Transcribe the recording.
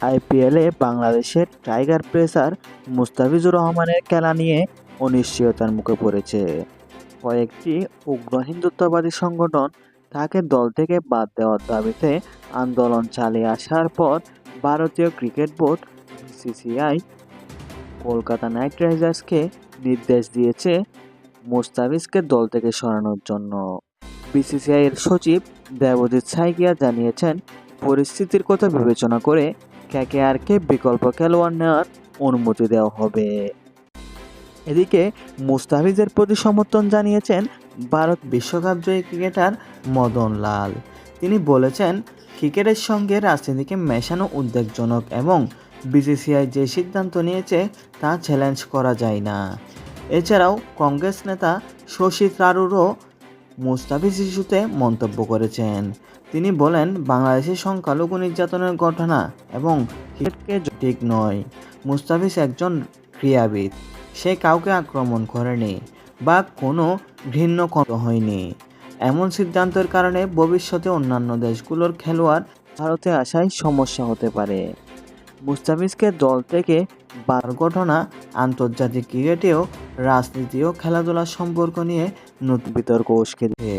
আইপিএলে বাংলাদেশের tiger pacer Mustafizur রহমানের খেলা নিয়ে অনিশ্চয়তার মুখে পড়েছে। কয়েকটি উগ্র হিন্দুত্ববাদী সংগঠন তাকে দল থেকে বাদ দেওয়ার দাবিতে আন্দোলন চালিয়ে আসার পর ভারতীয় cricket board BCCI Kolkata knight রাইডার্সকে নির্দেশ দিয়েছে মুস্তাফিজকে দল থেকে সরানোর জন্য। বিসিসিআই এর সচিব দেবজিৎ সাইকিয়া জানিয়েছেন, পরিস্থিতির কথা বিবেচনা করে কেকেআরকে বিকল্প খেলোয়াড় নেওয়ার অনুমতি দেওয়া হবে। এদিকে মুস্তাফিজের প্রতি সমর্থন জানিয়েছেন ভারত বিশ্বকাপ জয়ী ক্রিকেটার মদন লাল। তিনি বলেছেন, ক্রিকেটের সঙ্গে রাজনীতিকে মেশানো উদ্বেগজনক এবং বিসিসিআই যে সিদ্ধান্ত নিয়েছে তা চ্যালেঞ্জ করা যায় না। এছাড়াও কংগ্রেস নেতা শশী থারুরও মুস্তাফিজ ইস্যুতে মন্তব্য করেছেন। তিনি বলেন বাংলাদেশের সংখ্যালঘু নির্যাতনের ঘটনা এবং ক্রিকেটকে ঠিক নয়। মুস্তাফিজ একজন ক্রীড়াবিদ। সে কাউকে আক্রমণ করেনি বা কোনো ঘৃণ্য কত হয়নি। এমন সিদ্ধান্তের কারণে ভবিষ্যতে অন্যান্য দেশগুলোর খেলোয়াড় ভারতে আসায় সমস্যা হতে পারে। মুস্তাফিজকে দল থেকে বার ঘটনা আন্তর্জাতিক ক্রিকেটেও রাজনীতি ও খেলাধুলার সম্পর্ক নিয়ে নতুন বিতর্ক উস্কে দিয়ে